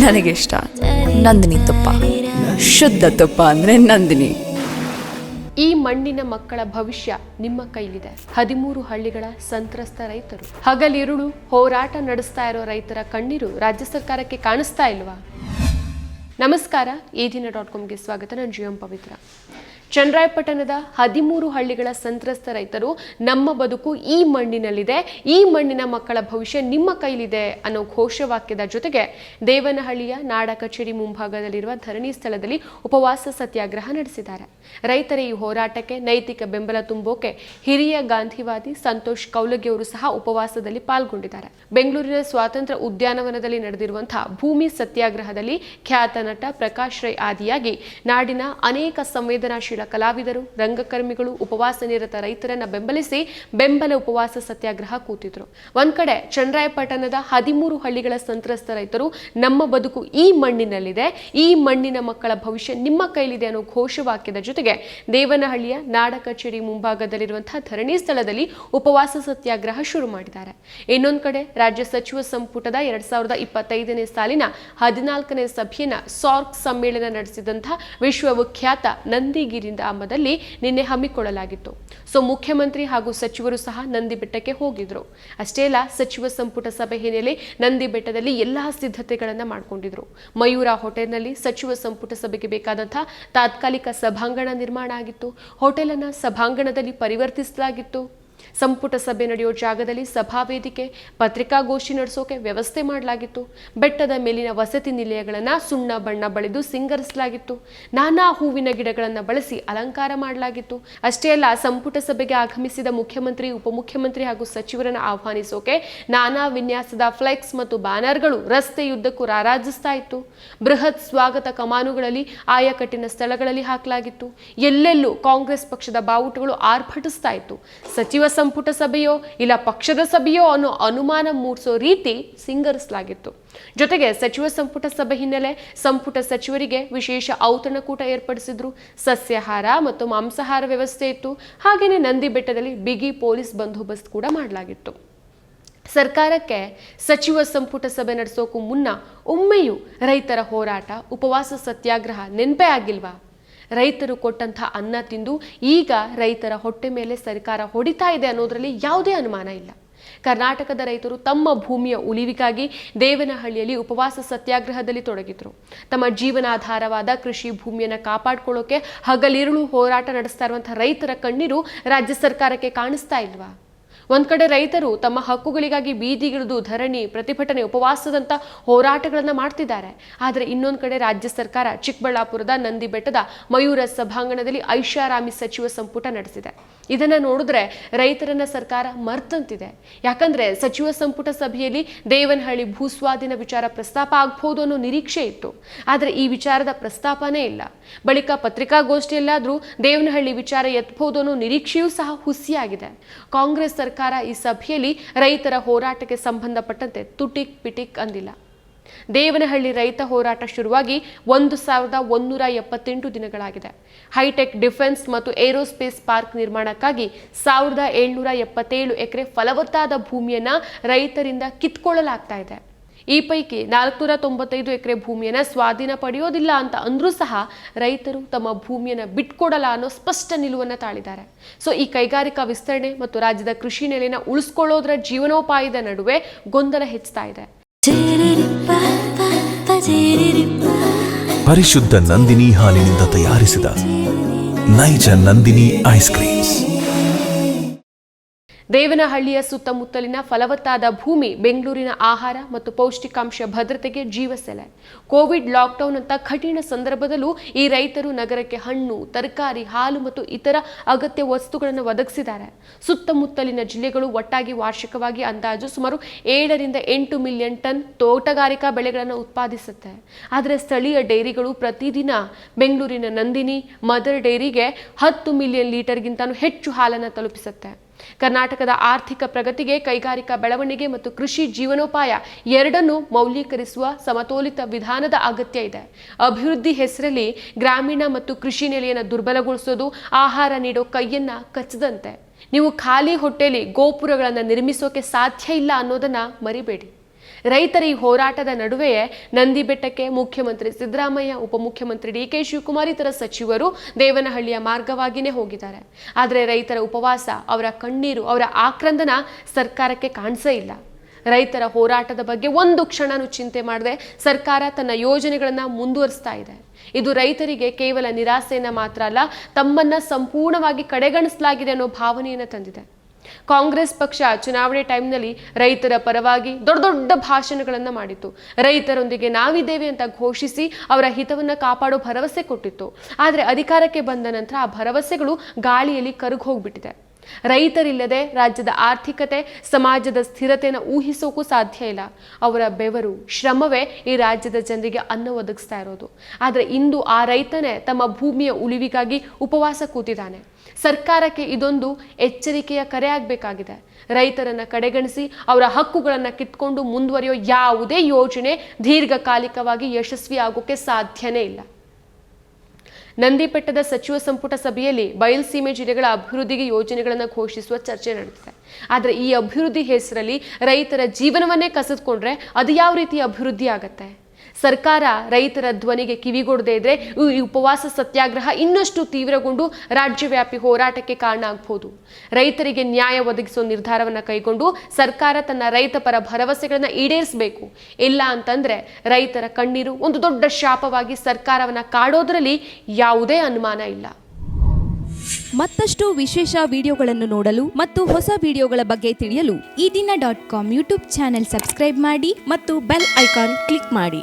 ನನಗೆ ಇಷ್ಟ ನಂದಿನಿ ತುಪ್ಪ. ಶುದ್ಧ ತುಪ್ಪ ಅಂದ್ರೆ ನಂದಿನಿ. ಈ ಮಣ್ಣಿನ ಮಕ್ಕಳ ಭವಿಷ್ಯ ನಿಮ್ಮ ಕೈಲಿದೆ. ಹದಿಮೂರು ಹಳ್ಳಿಗಳ ಸಂತ್ರಸ್ತ ರೈತರು. ಹಗಲಿರುಳು ಹೋರಾಟ ನಡೆಸ್ತಾ ಇರೋ ರೈತರ ಕಣ್ಣೀರು ರಾಜ್ಯ ಸರ್ಕಾರಕ್ಕೆ ಕಾಣಿಸ್ತಾ ಇಲ್ವಾ? ನಮಸ್ಕಾರ ಈ ದಿನ ಡಾಟ್ ಕಾಮ್ಗೆ ಸ್ವಾಗತ. ನಾನು ಜಿ ಎಂ ಪವಿತ್ರ. ಚನ್ನರಾಯಪಟ್ಟಣದ ಹದಿಮೂರು ಹಳ್ಳಿಗಳ ಸಂತ್ರಸ್ತ ರೈತರು ನಮ್ಮ ಬದುಕು ಈ ಮಣ್ಣಿನಲ್ಲಿದೆ. ಈ ಮಣ್ಣಿನ ಮಕ್ಕಳ ಭವಿಷ್ಯ ನಿಮ್ಮ ಕೈಲಿದೆ ಅನ್ನೋ ಘೋಷವಾಕ್ಯದ ಜೊತೆಗೆ ದೇವನಹಳ್ಳಿಯ ನಾಡ ಕಚೇರಿ ಮುಂಭಾಗದಲ್ಲಿರುವ ಧರಣಿ ಸ್ಥಳದಲ್ಲಿ ಉಪವಾಸ ಸತ್ಯಾಗ್ರಹ ನಡೆಸಿದ್ದಾರೆ. ರೈತರ ಈ ಹೋರಾಟಕ್ಕೆ ನೈತಿಕ ಬೆಂಬಲ ತುಂಬೋಕೆ ಹಿರಿಯ ಗಾಂಧಿವಾದಿ ಸಂತೋಷ್ ಕೌಲಗಿ ಅವರು ಸಹ ಉಪವಾಸದಲ್ಲಿ ಪಾಲ್ಗೊಂಡಿದ್ದಾರೆ. ಬೆಂಗಳೂರಿನ ಸ್ವಾತಂತ್ರ್ಯ ಉದ್ಯಾನವನದಲ್ಲಿ ನಡೆದಿರುವಂತಹ ಭೂಮಿ ಸತ್ಯಾಗ್ರಹದಲ್ಲಿ ಖ್ಯಾತ ನಟ ಪ್ರಕಾಶ್ ರೈ ಆದಿಯಾಗಿ ನಾಡಿನ ಅನೇಕ ಸಂವೇದನಾಶೀಲ ಕಲಾವಿದರು, ರಂಗಕರ್ಮಿಗಳು, ಉಪವಾಸ ನಿರತ ರೈತರನ್ನ ಬೆಂಬಲಿಸಿ ಬೆಂಬಲ ಉಪವಾಸ ಸತ್ಯಾಗ್ರಹ ಕೂತಿದ್ರು. ಒಂದ್ ಕಡೆ ಚಂದ್ರಾಯಪಟ್ಟಣದ ಹದಿಮೂರು ಹಳ್ಳಿಗಳ ಸಂತ್ರಸ್ತ ರೈತರು ನಮ್ಮ ಬದುಕು ಈ ಮಣ್ಣಿನಲ್ಲಿದೆ, ಈ ಮಣ್ಣಿನ ಮಕ್ಕಳ ಭವಿಷ್ಯ ನಿಮ್ಮ ಕೈಲಿದೆ ಅನ್ನೋ ಘೋಷವಾಕ್ಯದ ಜೊತೆಗೆ ದೇವನಹಳ್ಳಿಯ ನಾಡ ಕಚೇರಿ ಮುಂಭಾಗದಲ್ಲಿರುವಂತಹ ಧರಣಿ ಸ್ಥಳದಲ್ಲಿ ಉಪವಾಸ ಸತ್ಯಾಗ್ರಹ ಶುರು ಮಾಡಿದ್ದಾರೆ. ಇನ್ನೊಂದು ಕಡೆ ರಾಜ್ಯ ಸಚಿವ ಸಂಪುಟದ ಎರಡ್ ಸಾವಿರದ ಇಪ್ಪತ್ತೈದನೇ ಸಾಲಿನ ಹದಿನಾಲ್ಕನೇ ಸಭೆಯನ್ನ ಸಾರ್ಕ್ ಸಮ್ಮೇಳನ ನಡೆಸಿದಂತಹ ವಿಶ್ವವಿಖ್ಯಾತ ನಂದಿಗಿರಿ ಧಾಮದಲ್ಲಿ ನಿನ್ನೆ ಹಮ್ಮಿಕೊಳ್ಳಲಾಗಿತ್ತು. ಸೊ ಮುಖ್ಯಮಂತ್ರಿ ಹಾಗೂ ಸಚಿವರು ಸಹ ನಂದಿ ಬೆಟ್ಟಕ್ಕೆ ಹೋಗಿದ್ರು. ಅಷ್ಟೇ ಅಲ್ಲ, ಸಚಿವ ಸಂಪುಟ ಸಭೆ ಹಿನ್ನೆಲೆ ನಂದಿ ಬೆಟ್ಟದಲ್ಲಿ ಎಲ್ಲಾ ಸಿದ್ಧತೆಗಳನ್ನು ಮಾಡಿಕೊಂಡಿದ್ರು. ಮಯೂರ ಹೋಟೆಲ್ನಲ್ಲಿ ಸಚಿವ ಸಂಪುಟ ಸಭೆಗೆ ಬೇಕಾದಂತಹ ತಾತ್ಕಾಲಿಕ ಸಭಾಂಗಣ ನಿರ್ಮಾಣ ಆಗಿತ್ತು. ಹೋಟೆಲ್ ಅನ್ನ ಸಭಾಂಗಣದಲ್ಲಿ ಪರಿವರ್ತಿಸಲಾಗಿತ್ತು. ಸಂಪುಟ ಸಭೆ ನಡೆಯೋ ಜಾಗದಲ್ಲಿ ಸಭಾ ವೇದಿಕೆ, ಪತ್ರಿಕಾಗೋಷ್ಠಿ ನಡೆಸೋಕೆ ವ್ಯವಸ್ಥೆ ಮಾಡಲಾಗಿತ್ತು. ಬೆಟ್ಟದ ಮೇಲಿನ ವಸತಿ ನಿಲಯಗಳನ್ನು ಸುಣ್ಣ ಬಣ್ಣ ಬಳಿದು ಸಿಂಗರಿಸಲಾಗಿತ್ತು. ನಾನಾ ಹೂವಿನ ಗಿಡಗಳನ್ನು ಬಳಸಿ ಅಲಂಕಾರ ಮಾಡಲಾಗಿತ್ತು. ಅಷ್ಟೇ ಅಲ್ಲ, ಸಂಪುಟ ಸಭೆಗೆ ಆಗಮಿಸಿದ ಮುಖ್ಯಮಂತ್ರಿ, ಉಪಮುಖ್ಯಮಂತ್ರಿ ಹಾಗೂ ಸಚಿವರನ್ನು ಆಹ್ವಾನಿಸೋಕೆ ನಾನಾ ವಿನ್ಯಾಸದ ಫ್ಲೆಕ್ಸ್ ಮತ್ತು ಬ್ಯಾನರ್ಗಳು ರಸ್ತೆಯುದ್ದಕ್ಕೂ ರಾರಾಜಿಸ್ತಾ ಇತ್ತು. ಬೃಹತ್ ಸ್ವಾಗತ ಕಮಾನುಗಳಲ್ಲಿ ಆಯಕಟ್ಟಿನ ಸ್ಥಳಗಳಲ್ಲಿ ಹಾಕಲಾಗಿತ್ತು. ಎಲ್ಲೆಲ್ಲೂ ಕಾಂಗ್ರೆಸ್ ಪಕ್ಷದ ಬಾವುಟಗಳು ಆರ್ಭಟಿಸ್ತಾ ಇತ್ತು. ಸಚಿವ ಸಂಪುಟ ಸಭೆಯೋ ಇಲ್ಲ ಪಕ್ಷದ ಸಭೆಯೋ ಅನ್ನೋ ಅನುಮಾನ ಮೂಡಿಸೋ ರೀತಿ ಸಿಂಗರಿಸಲಾಗಿತ್ತು. ಜೊತೆಗೆ ಸಚಿವ ಸಂಪುಟ ಸಭೆ ಹಿನ್ನೆಲೆ ಸಂಪುಟ ಸಚಿವರಿಗೆ ವಿಶೇಷ ಔತಣಕೂಟ ಏರ್ಪಡಿಸಿದ್ರು. ಸಸ್ಯಾಹಾರ ಮತ್ತು ಮಾಂಸಾಹಾರ ವ್ಯವಸ್ಥೆ ಇತ್ತು. ಹಾಗೆಯೇ ನಂದಿ ಬೆಟ್ಟದಲ್ಲಿ ಬಿಗಿ ಪೊಲೀಸ್ ಬಂದೋಬಸ್ತ್ ಕೂಡ ಮಾಡಲಾಗಿತ್ತು. ಸರ್ಕಾರಕ್ಕೆ ಸಚಿವ ಸಂಪುಟ ಸಭೆ ನಡೆಸೋಕು ಮುನ್ನ ಒಮ್ಮೆಯೂ ರೈತರ ಹೋರಾಟ, ಉಪವಾಸ, ಸತ್ಯಾಗ್ರಹ ನೆನಪೇ ಆಗಿಲ್ವಾ? ರೈತರು ಕೊಟ್ಟಂತಹ ಅನ್ನ ತಿಂದು ಈಗ ರೈತರ ಹೊಟ್ಟೆ ಮೇಲೆ ಸರ್ಕಾರ ಹೊಡಿತಾ ಇದೆ ಅನ್ನೋದರಲ್ಲಿ ಯಾವುದೇ ಅನುಮಾನ ಇಲ್ಲ. ಕರ್ನಾಟಕದ ರೈತರು ತಮ್ಮ ಭೂಮಿಯ ಉಳಿವಿಗಾಗಿ ದೇವನಹಳ್ಳಿಯಲ್ಲಿ ಉಪವಾಸ ಸತ್ಯಾಗ್ರಹದಲ್ಲಿ ತೊಡಗಿದ್ರು. ತಮ್ಮ ಜೀವನಾಧಾರವಾದ ಕೃಷಿ ಭೂಮಿಯನ್ನು ಕಾಪಾಡಿಕೊಳ್ಳೋಕೆ ಹಗಲಿರುಳು ಹೋರಾಟ ನಡೆಸ್ತಾ ಇರುವಂತಹ ರೈತರ ಕಣ್ಣೀರು ರಾಜ್ಯ ಸರ್ಕಾರಕ್ಕೆ ಕಾಣಿಸ್ತಾ ಇಲ್ವಾ? ಒಂದ್ ಕಡೆ ರೈತರು ತಮ್ಮ ಹಕ್ಕುಗಳಿಗಾಗಿ ಬೀದಿಗಿಳಿದು ಧರಣಿ, ಪ್ರತಿಭಟನೆ, ಉಪವಾಸದಂತ ಹೋರಾಟಗಳನ್ನ ಮಾಡ್ತಿದ್ದಾರೆ. ಆದರೆ ಇನ್ನೊಂದ್ ಕಡೆ ರಾಜ್ಯ ಸರ್ಕಾರ ಚಿಕ್ಕಬಳ್ಳಾಪುರದ ನಂದಿ ಬೆಟ್ಟದ ಮಯೂರ ಸಭಾಂಗಣದಲ್ಲಿ ಐಷಾರಾಮಿ ಸಚಿವ ಸಂಪುಟ ನಡೆಸಿದೆ. ಇದನ್ನ ನೋಡಿದ್ರೆ ರೈತರನ್ನ ಸರ್ಕಾರ ಮರ್ತಂತಿದೆ. ಯಾಕಂದ್ರೆ ಸಚಿವ ಸಂಪುಟ ಸಭೆಯಲ್ಲಿ ದೇವನಹಳ್ಳಿ ಭೂಸ್ವಾಧೀನ ವಿಚಾರ ಪ್ರಸ್ತಾಪ ಆಗ್ಬಹುದು ಅನ್ನೋ ನಿರೀಕ್ಷೆ ಇತ್ತು. ಆದರೆ ಈ ವಿಚಾರದ ಪ್ರಸ್ತಾಪನೇ ಇಲ್ಲ. ಬಳಿಕ ಪತ್ರಿಕಾಗೋಷ್ಠಿಯಲ್ಲಾದ್ರೂ ದೇವನಹಳ್ಳಿ ವಿಚಾರ ಎತ್ತಬಹುದು ಅನ್ನೋ ನಿರೀಕ್ಷೆಯೂ ಸಹ ಹುಸಿಯಾಗಿದೆ. ಕಾಂಗ್ರೆಸ್ ಸರ್ಕಾರ ಈ ಸಭೆಯಲ್ಲಿ ರೈತರ ಹೋರಾಟಕ್ಕೆ ಸಂಬಂಧಪಟ್ಟಂತೆ ತುಟಿಕ್ ಪಿಟಿಕ್ ಅಂದಿಲ್ಲ. ದೇವನಹಳ್ಳಿ ರೈತ ಹೋರಾಟ ಶುರುವಾಗಿ ಒಂದು ಸಾವಿರದ ಒಂದೂರ ಎಪ್ಪತ್ತೆಂಟು ದಿನಗಳಾಗಿದೆ. ಹೈಟೆಕ್ ಡಿಫೆನ್ಸ್ ಮತ್ತು ಏರೋಸ್ಪೇಸ್ ಪಾರ್ಕ್ ನಿರ್ಮಾಣಕ್ಕಾಗಿ ಸಾವಿರದ ಏಳ್ನೂರ ಎಪ್ಪತ್ತೇಳು ಎಕರೆ ಫಲವತ್ತಾದ ಭೂಮಿಯನ್ನು ರೈತರಿಂದ ಕಿತ್ಕೊಳ್ಳಲಾಗ್ತಾ ಇದೆ. ಈ ಪೈಕಿ ನಾಲ್ಕುನೂರ ತೊಂಬತ್ತೈದು ಎಕರೆ ಭೂಮಿಯನ್ನು ಸ್ವಾಧೀನ ಪಡೆಯೋದಿಲ್ಲ ಅಂತ ಅಂದ್ರೂ ಸಹ ರೈತರು ತಮ್ಮ ಭೂಮಿಯನ್ನು ಬಿಟ್ಕೊಡಲ್ಲ ಅನ್ನೋ ಸ್ಪಷ್ಟ ನಿಲುವನ್ನ ತಾಳಿದ್ದಾರೆ. ಸೊ ಈ ಕೈಗಾರಿಕಾ ವಿಸ್ತರಣೆ ಮತ್ತು ರಾಜ್ಯದ ಕೃಷಿ ನೆಲೆನ ಉಳಿಸ್ಕೊಳ್ಳೋದ್ರ ಜೀವನೋಪಾಯದ ನಡುವೆ ಗೊಂದಲ ಹೆಚ್ಚುತ್ತಾ ಇದೆ. ಪರಿಶುದ್ಧ ನಂದಿನಿ ಹಾಲಿನಿಂದ ತಯಾರಿಸಿದ ನೈಜ ನಂದಿನಿ ಐಸ್ ಕ್ರೀಮ್ಸ್. ದೇವನಹಳ್ಳಿಯ ಸುತ್ತಮುತ್ತಲಿನ ಫಲವತ್ತಾದ ಭೂಮಿ, ಬೆಂಗಳೂರಿನ ಆಹಾರ ಮತ್ತು ಪೌಷ್ಟಿಕಾಂಶ ಭದ್ರತೆಗೆ ಜೀವಸೆಲೆ. ಕೋವಿಡ್ ಲಾಕ್ಡೌನ್ ಅಂತ ಕಠಿಣ ಸಂದರ್ಭದಲ್ಲೂ ಈ ರೈತರು ನಗರಕ್ಕೆ ಹಣ್ಣು, ತರಕಾರಿ, ಹಾಲು ಮತ್ತು ಇತರ ಅಗತ್ಯ ವಸ್ತುಗಳನ್ನು ಒದಗಿಸಿದ್ದಾರೆ. ಸುತ್ತಮುತ್ತಲಿನ ಜಿಲ್ಲೆಗಳು ಒಟ್ಟಾಗಿ ವಾರ್ಷಿಕವಾಗಿ ಅಂದಾಜು ಸುಮಾರು ಏಳರಿಂದ ಎಂಟು ಮಿಲಿಯನ್ ಟನ್ ತೋಟಗಾರಿಕಾ ಬೆಳೆಗಳನ್ನು ಉತ್ಪಾದಿಸುತ್ತೆ. ಆದರೆ ಸ್ಥಳೀಯ ಡೈರಿಗಳು ಪ್ರತಿದಿನ ಬೆಂಗಳೂರಿನ ನಂದಿನಿ, ಮದರ್ ಡೈರಿಗೆ ಹತ್ತು ಮಿಲಿಯನ್ ಲೀಟರ್ಗಿಂತಲೂ ಹೆಚ್ಚು ಹಾಲನ್ನು ತಲುಪಿಸುತ್ತೆ. ಕರ್ನಾಟಕದ ಆರ್ಥಿಕ ಪ್ರಗತಿಗೆ ಕೈಗಾರಿಕಾ ಬೆಳವಣಿಗೆ ಮತ್ತು ಕೃಷಿ ಜೀವನೋಪಾಯ ಎರಡನ್ನೂ ಮೌಲ್ಯೀಕರಿಸುವ ಸಮತೋಲಿತ ವಿಧಾನದ ಅಗತ್ಯ ಇದೆ. ಅಭಿವೃದ್ಧಿ ಹೆಸರಲ್ಲಿ ಗ್ರಾಮೀಣ ಮತ್ತು ಕೃಷಿ ನೆಲೆಯನ್ನು ದುರ್ಬಲಗೊಳಿಸೋದು ಆಹಾರ ನೀಡೋ ಕೈಯನ್ನ ಕಚ್ಚದಂತೆ. ನೀವು ಖಾಲಿ ಹೊಟ್ಟೆಲಿ ಗೋಪುರಗಳನ್ನು ನಿರ್ಮಿಸೋಕೆ ಸಾಧ್ಯ ಇಲ್ಲ ಅನ್ನೋದನ್ನ ಮರಿಬೇಡಿ. ರೈತರ ಈ ಹೋರಾಟದ ನಡುವೆಯೇ ನಂದಿ ಬೆಟ್ಟಕ್ಕೆ ಮುಖ್ಯಮಂತ್ರಿ ಸಿದ್ದರಾಮಯ್ಯ, ಉಪಮುಖ್ಯಮಂತ್ರಿ ಡಿ ಕೆ ಶಿವಕುಮಾರ್ ಇತರ ಸಚಿವರು ದೇವನಹಳ್ಳಿಯ ಮಾರ್ಗವಾಗಿನೇ ಹೋಗಿದ್ದಾರೆ. ಆದರೆ ರೈತರ ಉಪವಾಸ, ಅವರ ಕಣ್ಣೀರು, ಅವರ ಆಕ್ರಂದನ ಸರ್ಕಾರಕ್ಕೆ ಕಾಣಿಸೇ ಇಲ್ಲ. ರೈತರ ಹೋರಾಟದ ಬಗ್ಗೆ ಒಂದು ಕ್ಷಣನೂ ಚಿಂತೆ ಮಾಡದೆ ಸರ್ಕಾರ ತನ್ನ ಯೋಜನೆಗಳನ್ನು ಮುಂದುವರಿಸ್ತಾ ಇದೆ. ಇದು ರೈತರಿಗೆ ಕೇವಲ ನಿರಾಸೆಯನ್ನು ಮಾತ್ರ ಅಲ್ಲ, ತಮ್ಮನ್ನ ಸಂಪೂರ್ಣವಾಗಿ ಕಡೆಗಣಿಸಲಾಗಿದೆ ಅನ್ನೋ ಭಾವನೆಯನ್ನು ತಂದಿದೆ. ಕಾಂಗ್ರೆಸ್ ಪಕ್ಷ ಚುನಾವಣೆ ಟೈಮ್ನಲ್ಲಿ ರೈತರ ಪರವಾಗಿ ದೊಡ್ಡ ದೊಡ್ಡ ಭಾಷಣಗಳನ್ನು ಮಾಡಿತ್ತು. ರೈತರೊಂದಿಗೆ ನಾವಿದ್ದೇವೆ ಅಂತ ಘೋಷಿಸಿ ಅವರ ಹಿತವನ್ನು ಕಾಪಾಡೋ ಭರವಸೆ ಕೊಟ್ಟಿತ್ತು. ಆದರೆ ಅಧಿಕಾರಕ್ಕೆ ಬಂದ ನಂತರ ಆ ಭರವಸೆಗಳು ಗಾಳಿಯಲ್ಲಿ ಕರಗಿ ಹೋಗ್ಬಿಟ್ಟಿದೆ. ರೈತರಿಲ್ಲದೆ ರಾಜ್ಯದ ಆರ್ಥಿಕತೆ, ಸಮಾಜದ ಸ್ಥಿರತೆಯನ್ನು ಊಹಿಸೋಕ್ಕೂ ಸಾಧ್ಯ ಇಲ್ಲ. ಅವರ ಬೆವರು, ಶ್ರಮವೇ ಈ ರಾಜ್ಯದ ಜನರಿಗೆ ಅನ್ನ ಒದಗಿಸ್ತಾ ಇರೋದು. ಆದರೆ ಇಂದು ಆ ರೈತನೇ ತಮ್ಮ ಭೂಮಿಯ ಉಳಿವಿಗಾಗಿ ಉಪವಾಸ ಕೂತಿದ್ದಾನೆ. ಸರ್ಕಾರಕ್ಕೆ ಇದೊಂದು ಎಚ್ಚರಿಕೆಯ ಕರೆ ಆಗಬೇಕಾಗಿದೆ. ರೈತರನ್ನ ಕಡೆಗಣಿಸಿ ಅವರ ಹಕ್ಕುಗಳನ್ನು ಕಿತ್ಕೊಂಡು ಮುಂದುವರಿಯೋ ಯಾವುದೇ ಯೋಜನೆ ದೀರ್ಘಕಾಲಿಕವಾಗಿ ಯಶಸ್ವಿ ಆಗೋಕೆ ಸಾಧ್ಯನೇ ಇಲ್ಲ. ನಂದಿಪೆಟ್ಟದ ಸಚಿವ ಸಂಪುಟ ಸಭೆಯಲ್ಲಿ ಬಯಲುಸೀಮೆ ಜಿಲ್ಲೆಗಳ ಅಭಿವೃದ್ಧಿಗೆ ಯೋಜನೆಗಳನ್ನು ಘೋಷಿಸುವ ಚರ್ಚೆ ನಡೆದಿದೆ. ಆದರೆ ಈ ಅಭಿವೃದ್ಧಿ ಹೆಸರಲ್ಲಿ ರೈತರ ಜೀವನವನ್ನೇ ಕಸಿದುಕೊಂಡ್ರೆ ಅದು ಯಾವ ರೀತಿ ಅಭಿವೃದ್ಧಿ ಆಗತ್ತೆ ಸರ್ಕಾರ ರೈತರ ಧ್ವನಿಗೆ ಕಿವಿಗೊಡದೇ ಇದ್ರೆ ಈ ಉಪವಾಸ ಸತ್ಯಾಗ್ರಹ ಇನ್ನಷ್ಟು ತೀವ್ರಗೊಂಡು ರಾಜ್ಯವ್ಯಾಪಿ ಹೋರಾಟಕ್ಕೆ ಕಾರಣ ಆಗಬಹುದು ರೈತರಿಗೆ ನ್ಯಾಯ ಒದಗಿಸುವ ನಿರ್ಧಾರವನ್ನು ಕೈಗೊಂಡು ಸರ್ಕಾರ ತನ್ನ ರೈತ ಪರ ಭರವಸೆಗಳನ್ನು ಈಡೇರಿಸಬೇಕು. ಇಲ್ಲ ಅಂತಂದ್ರೆ ರೈತರ ಕಣ್ಣೀರು ಒಂದು ದೊಡ್ಡ ಶಾಪವಾಗಿ ಸರ್ಕಾರವನ್ನ ಕಾಡೋದ್ರಲ್ಲಿ ಯಾವುದೇ ಅನುಮಾನ ಇಲ್ಲ. ಮತ್ತಷ್ಟು ವಿಶೇಷ ವಿಡಿಯೋಗಳನ್ನು ನೋಡಲು ಮತ್ತು ಹೊಸ ವಿಡಿಯೋಗಳ ಬಗ್ಗೆ ತಿಳಿಯಲು Ee Dina dot com YouTube channel subscribe ಮಾಡಿ ಮತ್ತು ಬೆಲ್ ಐಕಾನ್ ಕ್ಲಿಕ್ ಮಾಡಿ.